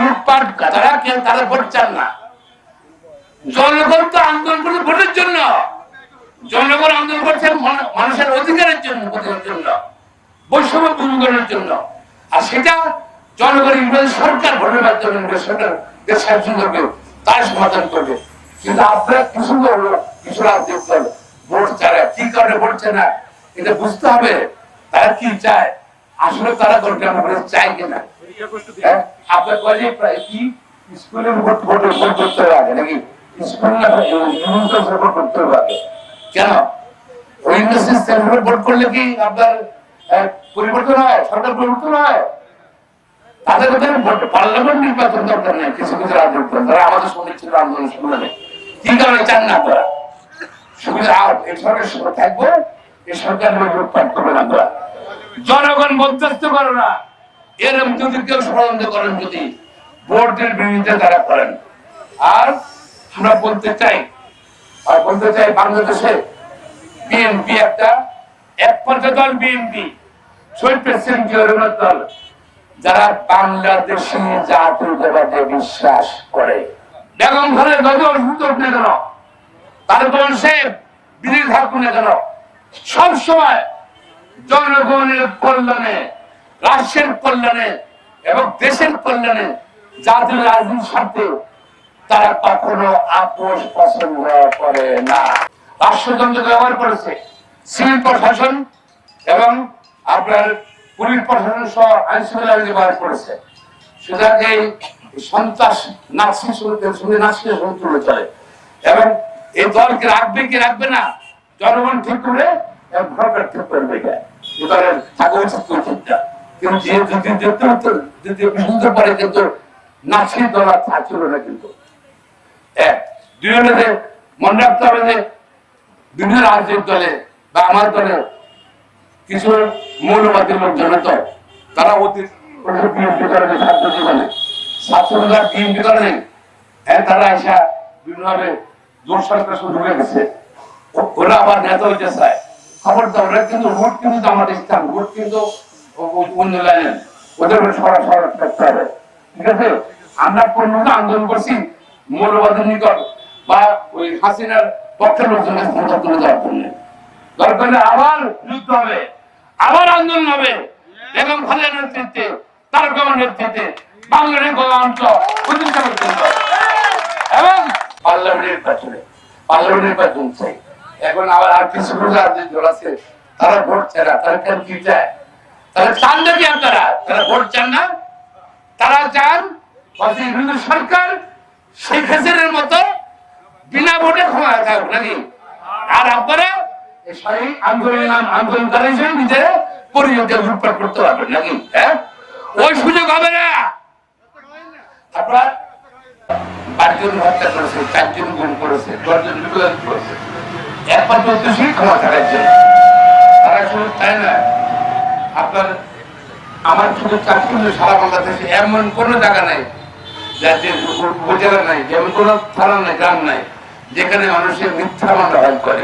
লুটপাট তারা কেউ তারা ভোট চান না। জনগণ তো আন্দোলন করছে ভোটের জন্য। জনগণ আন্দোলন করছে মানুষের অধিকারের জন্য জন্য, বৈষম্য দূরীকরণের জন্য। আর সেটা জনগণ ইংরেজ সরকার ভোটের মাধ্যমে সরকার দেশ শাসন করবে, তার সমাধান করবে। কিন্তু আপনারা কিছু হলো? কিছু রাজনৈতিক দল ভোট চায় কি কারণে ভোট না? এটা বুঝতে হবে। তারা কি চায়? আসলে তারা গণতন্ত্র আমরা চায় কিনা হ্যাঁ? আপনার কলেজে প্রায় কি? স্কুলের ভোট ভোট করতে হবে নাকি? না পরিবর্তন হয়? সরকার ভোট নির্বাচন কিছু কিছু দল তারা আমাদের আন্দোলন চান না আর থাকব জনগণ মধ্যস্থ করো না। এরম যদি কেউ ষড়যন্ত্র করেন যদি, ভোটের বিরুদ্ধে তারা করেন। আর আমরা বলতে চাই, আর বলতে চাই বাংলাদেশে বিএনপি একটা একমাত্র দল বিএনপি দল, যারা বাংলাদেশি জাতীয়তাবাদে বিশ্বাস করে। বেগম না কেন তার বংশে বিরোধী থাকুক না কেন, সবসময় জনগণের কল্যাণে, রাষ্ট্রের কল্যাণে এবং দেশের কল্যাণে জাতীয় রাজনীতির স্বার্থে তারা কখনো আপোষ পছন্দ করে না। রাষ্ট্রযন্ত্র ব্যবহার করেছে সিভিল প্রশাসন এবং আপনার পুলিশ প্রশাসন সহ আইন শৃঙ্খলা ব্যবহার করেছে। সুতরাং এই সন্ত্রাস নাচি শুনে নাচকে তুলে চলে। এবং এই দলকে রাখবে কি রাখবে না, জনগণ ঠিক করে এবং সরকার ঠিক করবে এবারে থাকা উচিত উচিত না কিন্তু যে যদি যেতে যদি বিভিন্ন পরে কিন্তু দল থাকছিল না কিন্তু। এক দুই হলো যে মনে রাখতে হবে যে বিভিন্ন রাজনৈতিক দলে বা আমার দলে কিছু মৌলবাদী লোকজন তো তারা অতীত বিএনপি করে ছাত্র জীবনে ছাত্ররা বিএনপি করে তারা আসা বিভিন্নভাবে জোর সরকার শুরু হয়ে গেছে। ওরা আবার নেতা হইতে চায়। খবর দাও ওরা কিন্তু ভোট কিন্তু জামাত ইসলাম, ভোট কিন্তু অন্য লাইনের ওদের সরা- করতে হবে। ঠিক আছে? আমরা পূর্ণ আন্দোলন করছি মৌলবাদের নিকট বা ওই হাসিনার পক্ষের লোকজনের ক্ষমতা তুলে দেওয়ার জন্য। দরকার আবার যুদ্ধ হবে, আবার আন্দোলন হবে। বেগম খালের নেতৃত্বে তার গমন নেতৃত্বে বাংলাদেশের গণতন্ত্র প্রতিষ্ঠা করতে এবং পার্লামেন্ট নির্বাচনে পার্লামেন্ট নির্বাচন চাই। এখন আবার আর কিছু দল আছে। তারা ভোট চায় না, তারা কেন কি চায়? তারা চান নাকি আপনারা তারা? ভোট চান না? তারা চান সরকার শেখ মতো বিনা ভোটে ক্ষমা থাকুক নাকি? আর আপনারা আন্দোলন আন্দোলনকারী হিসেবে নিজেরা পরিণতি লুটপাট করতে পারবেন নাকি? হ্যাঁ? ওই সুযোগ হবে না। পাঁচজন হত্যা করেছে, চারজন গুম করেছে, দশজন করেছে। জন্য তারা শুধু না আপনার, আমার চাকরি সারা বাংলাদেশে এমন কোন জায়গা নাই উপজেলা নাই, যেমন কোন থানা নাই, গ্রাম নাই, যেখানে মানুষের মিথ্যা মামলা করে